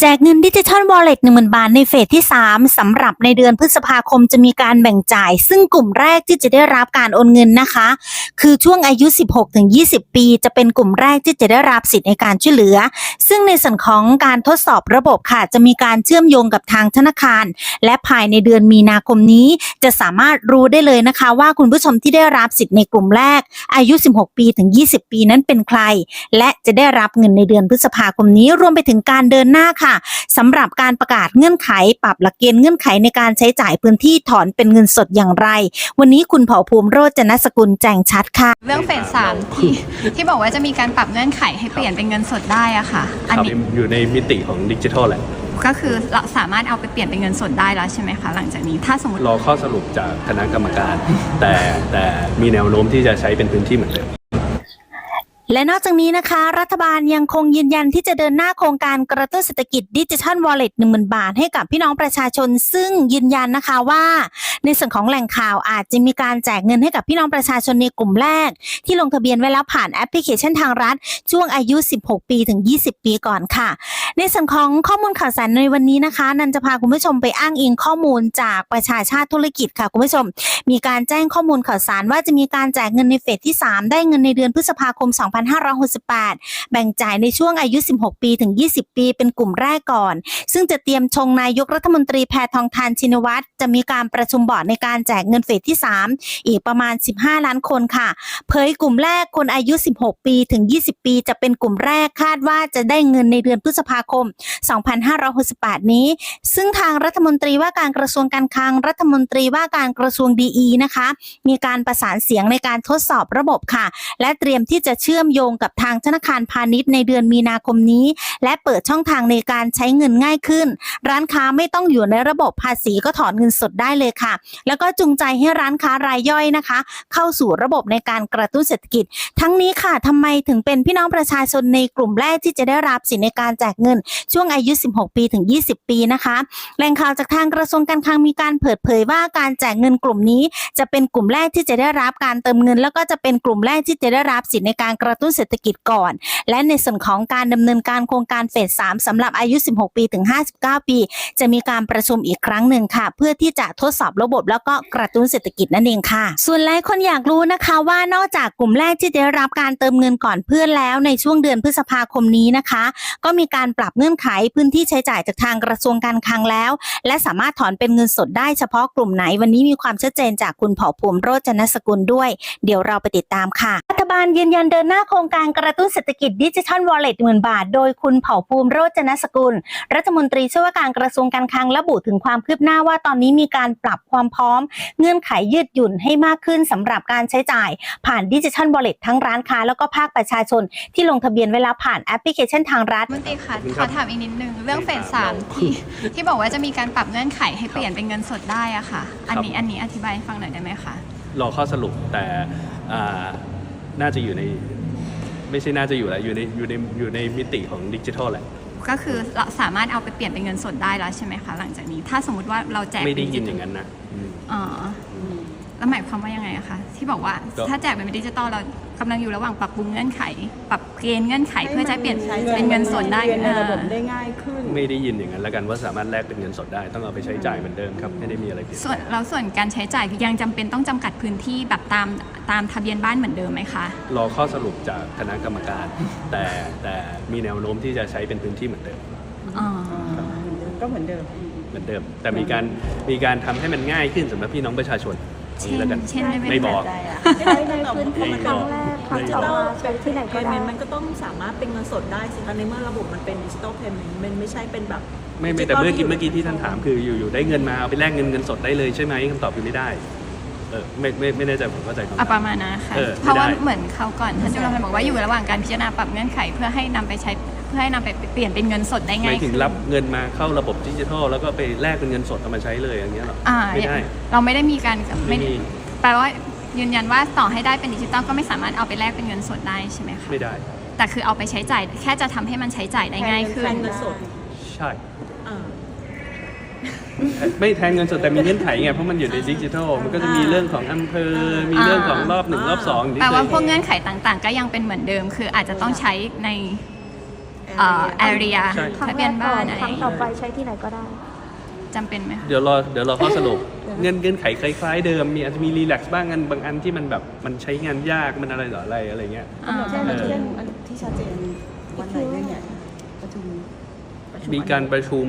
แจกเงินดิจิทัลวอลเล็ตหนึ่งหมื่นบาทในเฟสที่ 3สำหรับในเดือนพฤษภาคมจะมีการแบ่งจ่าย ซึ่งกลุ่มแรกที่จะได้รับการโอนเงินนะคะ คือช่วงอายุ 16-20 ปี จะเป็นกลุ่มแรกที่จะได้รับสิทธิ์ในการช่วยเหลือ ซึ่งในส่วนของการทดสอบระบบค่ะ จะมีการเชื่อมโยงกับทางธนาคาร และภายในเดือนมีนาคมนี้ จะสามารถรู้ได้เลยนะคะ ว่าคุณผู้ชมที่ได้รับสิทธิ์ในกลุ่มแรก อายุ 16 ปีถึง 20 ปีนั้นเป็นใคร และจะได้รับเงินในเดือนพฤษภาคมนี้รวมไปถึงการเดินหน้าค่ะสำหรับการประกาศเงื่อนไข ปรับหลักเกณฑ์เงื่อนไขในการใช้จ่ายพื้นที่ถอนเป็นเงินสดอย่างไร วันนี้คุณเผ่าภูมิโรจนสกุลแจ้งชัดค่ะ เรื่องเฟสสามที่ที่บอกว่าจะมีการปรับเงื่อนไขให้เปลี่ยนเป็นเงินสดได้อะค่ะ อันครับนี้อยู่ในมิติของดิจิทัลแหละก็คือเราสามารถเอาไปเปลี่ยนเป็นเงินสดได้แล้วใช่ไหมคะหลังจากนี้ถ้าสมมติรอข้อสรุปจากคณะกรรมการ แต่แต่มีแนวโน้มที่จะใช้เป็นพื้นที่เหมือนเดิม และนอกจากนี้นะคะ รัฐบาลยังคงยืนยันที่จะเดินหน้าโครงการกระตุ้นเศรษฐกิจดิจิทัลวอลเล็ตหนึ่งหมื่นบาทให้กับพี่น้องประชาชน ซึ่งยืนยันนะคะว่า ในส่วนของแหล่งข่าวอาจจะมีการแจกเงินให้กับพี่น้องประชาชนในกลุ่มแรก ที่ลงทะเบียนไว้แล้วผ่านแอปพลิเคชันทางรัฐ ช่วงอายุ 16 ปีถึง 20 ปีก่อนค่ะ ในส่วนของข้อมูลข่าวสารในวันนี้นะคะ นันจะพาคุณผู้ชมไปอ้างอิงข้อมูลจากประชาชาติธุรกิจค่ะคุณผู้ชม มีการแจ้งข้อมูลข่าวสารว่าจะมีการแจกเงินในเฟสที่ 3 ได้เงินในเดือนพฤษภาคม 2568 แบ่งจ่ายในช่วงอายุ 16 ปีถึง 20 ปี เป็นกลุ่มแรกก่อน ซึ่งจะเตรียมชงนายกรัฐมนตรีแพทองทานชินวัตรจะมีการประชุมบอร์ดในการแจกเงินเฟสที่ 3 อีกประมาณ 15 ล้านคนค่ะ เผยกลุ่มแรกคนอายุ 16 ปีถึง 20 ปี จะเป็นกลุ่มแรกคาดว่าจะได้เงินในเดือนพฤษภาคม 2568 นี้ ซึ่งทางรัฐมนตรีว่าการกระทรวงการคลังรัฐมนตรีว่าการกระทรวงดีนะคะ มีการประสานเสียงในการทดสอบระบบค่ะ และเตรียมที่จะเชื่อมโยงกับทางธนาคารพาณิชย์ในเดือนมีนาคมนี้ และเปิดช่องทางในการใช้เงินง่ายขึ้น ร้านค้าไม่ต้องอยู่ในระบบภาษีก็ถอนเงินสดได้เลยค่ะแล้วก็จูงใจให้ร้านค้ารายย่อยนะคะ เข้าสู่ระบบในการกระตุ้นเศรษฐกิจ ทั้งนี้ค่ะทำไมถึงเป็นพี่น้องประชาชนในกลุ่มแรกที่จะได้รับสิทธิในการแจกเงิน ช่วงอายุ 16 ปีถึง 20 ปีนะคะแหล่งข่าวจากทางกระทรวงการคลังมีการเปิดเผยว่าการแจกเงินกลุ่มนี้ จะเป็นกลุ่มแรกที่จะได้รับการเติมเงิน แล้วก็จะเป็นกลุ่มแรกที่จะได้รับสิทธิในการกระตุ้นเศรษฐกิจก่อน และในส่วนของการดำเนินการโครงการเฟส3สำหรับอายุ 16 ปีถึง 59 ปี จะมีการประชุมอีกครั้งหนึ่งค่ะ เพื่อที่จะทดสอบระบบแล้วก็กระตุ้นเศรษฐกิจนั่นเองค่ะ ส่วนหลายคนอยากรู้นะคะว่านอกจากกลุ่มแรกที่ได้รับการเติมเงินก่อนเพื่อนแล้วในช่วงเดือนพฤษภาคมนี้นะคะ ก็มีการปรับเงื่อนไขพื้นที่ใช้จ่ายจากทางกระทรวงการคลังแล้ว และสามารถถอนเป็นเงินสดได้เฉพาะกลุ่มไหน วันนี้มีความชัดเจนจากคุณเผ่าภูมิโรจนสกุลด้วย เดี๋ยวเราไปติดตามค่ะรัฐบาลยืนยันเดินหน้าโครงการกระตุ้นเศรษฐกิจดิจิทัลวอลเล็ตหมื่นบาท โดยคุณเผ่าภูมิโรจนสกุล รัฐมนตรีช่วยว่าการกระทรวงการคลังระบุถึงความคืบหน้าว่าตอนนี้มีการปรับความพร้อม เงื่อนไขยืดหยุ่นให้มากขึ้นสำหรับการใช้จ่าย ผ่านดิจิทัลวอลเล็ตทั้งร้านค้าแล้วก็ภาคประชาชน ที่ลงทะเบียนเวลาผ่านแอปพลิเคชันทางรัฐมนตรีค่ะขอบคุณขครัอบถามอีกนิดนึง เรื่องเฟสสามครับที่ที่บอกว่าจะมีการปรับเงื่อนไขให้เปลี่ยนเป็นเงินสดได้อะค่ะ อันนี้อันนี้อธิบายให้ฟังหน่อยได้ไหมคะรอข้อสรุปแต่อ่าน่าจะอยู่ใน ไม่ใช่น่าจะอยู่แล้วอยู่ในอยู่ในอยู่ในมิติของดิจิทัลแหละ ก็คือเราสามารถเอาไปเปลี่ยนเป็นเงินสดได้แล้วใช่ไหมคะหลังจากนี้ ถ้าสมมติว่าเราแจกไม่ได้ยินเป็อย่างนั้นนะอืมอ๋อแล้วหมายความว่ายังไง อะคะที่บอกว่าก็ถ้าแจกเป็นดิจิตอลเรากำลังอยู่ระหว่างปรับปรุงเงื่อนไข ปรับเกณฑ์เงื่อนไขเพื่อจะให้เปลี่ยนใช้เป็นเงินสดได้เงินในระบบเออได้ง่ายขึ้น ไม่ได้ยินอย่างนั้นแล้วกันว่าสามารถแลกเป็นเงินสดได้ต้องเอาไปใช้จ่ายเหมือนเดิมครับไม่ได้มีอะไรเปลี่ยนส่วนแล้วส่วนการใช้จ่ายยังจำเป็นต้องจำกัดพื้นที่แบบตามตามทะเบียนบ้านเหมือนเดิมไหมคะรอข้อสรุปจากคณะกรรมการ แต่แต่มีแนวโน้มที่จะใช้เป็นพื้นที่เหมือนเดิมอ๋อก็เหมือนเดิมเหมือนเดิม แต่มีการมีการทำให้มันง่ายขึ้นสำหรับพี่น้องประชาชน เอาเช่งี้นแล้วกัน เช่นได้ไหมไม่บอกใช้ในพื้นที่ไม่ครั้งบอกแรกไม่ดิจิบอกทัลใช้ที่ไหนก็ได้ มันก็ต้องสามารถเป็นเงินสดได้สิคะในเมื่อระบบมันเป็นดิจิทัลเพย์เมนต์มันไม่ใช่เป็นแบบไม่ไม่แต่เมื่อกี้เมื่อกี้ที่ท่านถามคืออยู่อยู่ได้เงินมาเอาไปแลกเงินเงินสดได้เลยใช่ไหมคำตอบคือไม่ได้ เออไม่ไม่ไม่แน่ใจผมเข้าใจคำตอะอบประมาณนั้นค่ะเออเพราะว่าไม่ได้เหมือนเขาวก่อนท่านจุลพันธ์บอกว่าอยู่ระหว่างการพิจารณาปรับเงื่อนไขเพื่อให้นำไปใช้ เพื่อให้นำไปเปลี่ยนเป็นเงินสดได้หง่ามายยถึงขึ้นรับเงินมาเข้าระบบดิจิทัลแล้วก็ไปแลกเป็นเงินสดเอามาใช้เลยอย่างเงี้ยหรออ่าไม่ได้เราไม่ได้มีการไม่ไม่มีแปลว่ายืนยันว่าต่อให้ได้เป็นดิจิตอลก็ไม่สามารถเอาไปแลกเป็นเงินสดได้ใช่ไหมคะไม่ได้ แต่คือเอาไปใช้จ่ายแค่จะทำให้มันใช้จ่ายได้ง่ายขึ้น แทนเงินสดใช่ อ่า ไม่แทนเงินสดแต่มีเงื่อนไขไงเพราะมันอยู่ในดิจิทัลมันก็จะมีเรื่องของอำเภอ มีเรื่องของรอบหนึ่งรอบสองที่แปลว่าเคยพวกเงื่อนไขต่างๆ ก็ยังเป็นเหมือนเดิม คืออาจจะต้องใช้ใน เอ่อ area ใช่ทะเบียนบ้านอะไรครั้งต่อไปใช้ที่ไหนก็ได้ จำเป็นไหมคะเดี๋ยวรอเดี๋ยวรอข้อสรุป เงื่อนเงื่อนไขคล้ายๆเดิมมีอาจจะมีรีแลกซ์บ้างอันบางอันที่มันแบบมันใช้งานยากมันอะไรต่ออะไรอะไรเงี้ย อ่า เช่นเออเช่นอันที่ชัดเจนวันไหนเรื่องใหญ่ประชุมประชุมีการอันประชุม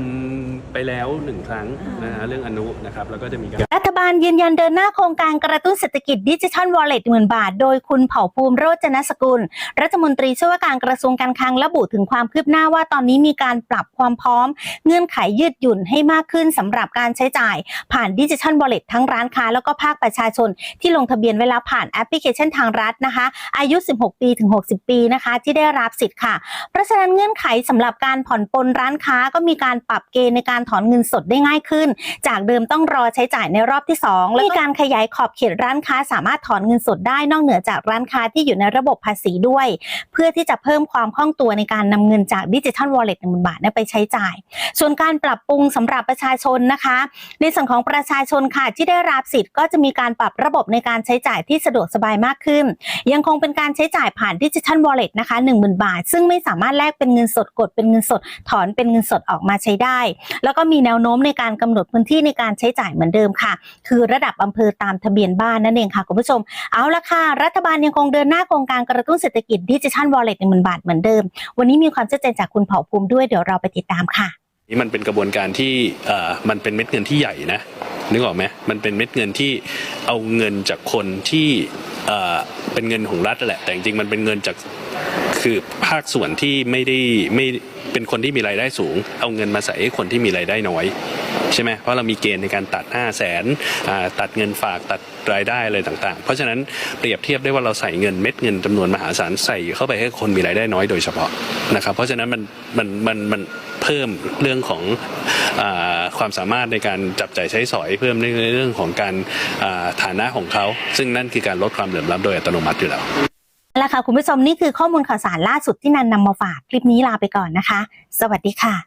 ไปแล้วหนึ่งครั้งนะฮะเรื่องอนุนะครับ แล้วก็จะมีการรัฐ บาลยืนยันเดินหน้าโครงการกระตุ้นเศรษฐกิจดิจิทัลวอลเล็ตหมื่นบาท โดยคุณเผ่าภูมิโรจนสกุล รัฐมนตรีช่วยว่าการกระทรวงการคลังระบุถึงความคืบหน้าว่าตอนนี้มีการปรับความพร้อม เงื่อนไขยืดหยุ่นให้มากขึ้นสำหรับการใช้จ่าย ผ่านดิจิทัลวอลเล็ตทั้งร้านค้าแล้วก็ภาคประชาชน ที่ลงทะเบียนเวลาผ่านแอปพลิเคชันทางรัฐนะคะ อายุ 16 ปีถึง 60 ปีนะคะ ที่ได้รับสิทธิ์ค่ะ เพราะฉะนั้นเงื่อนไขสำหรับการผ่อนปลนร้านค้าก็มีการปรับเกณฑ์ในการถอนเงินสดได้ง่ายขึ้น จากเดิมต้องรอใช้จ่ายในรอบที่2มีการขยายขอบเขตร้านค้าสามารถถอนเงินสดได้นอกเหนือจากร้านค้าที่อยู่ในระบบภาษีด้วย เพื่อที่จะเพิ่มความคล่องตัวในการนำเงินจากดิจิทัลวอลเล็ตหนึ่งบาทไปใช้จ่าย ส่วนการปรับปรุงสำหรับประชาชนนะคะ ในส่วนของประชาชนค่ะที่ได้รับสิทธิ์ก็จะมีการปรับระบบในการใช้จ่ายที่สะดวกสบายมากขึ้น ยังคงเป็นการใช้จ่ายผ่านดิจิทัลวอลเล็ตนะคะ10,000 บาท ซึ่งไม่สามารถแลกเป็นเงินสดกดเป็นเงินสด ถอนเป็นเงินสดออกมาใช้ได้ แล้วก็มีแนวโน้มในการกำหนดพื้นที่ในการใช้จ่ายเหมือนเดิมค่ะ คือระดับอำเภอตามทะเบียนบ้านนั่นเองค่ะคุณผู้ชม เอาละค่ะ รัฐบาลยังคงเดินหน้าโครงการกระตุ้นเศรษฐกิจดิจิทัลวอลเล็ต10,000บาทเหมือนเดิม วันนี้มีความชัดเจนจากคุณเผ่าภูมิด้วยเดี๋ยวเราไปติดตามค่ะนี่มันเป็นกระบวนการที่มันเป็นเม็ดเงินที่ใหญ่นะนึกออกไหมมันเป็นเม็ดเงินที่เอาเงินจากคนที่เป็นเงินของรัฐแหละ แต่จริงมันเป็นเงินจากคือภาคส่วนที่ไม่ได้ไม่เป็นคนที่มีรายได้สูง เอาเงินมาใส่ให้คนที่มีรายได้น้อย ใช่ไหมเพราะเรามีเกณฑ์ในการตัด 5 0 0แสนตัดเงินฝากตัดรายได้อะไรต่างๆ เพราะฉะนั้นเปรียบเทียบได้ว่าเราใส่เงินเม็ดเงินจำนวนมหาศาลใส่เข้าไปให้คนมีรายได้น้อยโดยเฉพาะนะครับเพราะฉะนั้นมันมันมันมันเพิ่มเรื่องของอความสามารถในการจับจ่ายใช้สอยเพิ่มในเรื่องของการฐานะของเขา ซึ่งนั่นคือการลดความเหลื่อมล้ำโดยอัตโนมัติอยู่แล้วแล้วค่ะคุณผู้ชมนี่คือข้อมูลข่าวสารล่าสุดที่นันนำมาฝากคลิปนี้ลาไปก่อนนะคะ สวัสดีค่ะ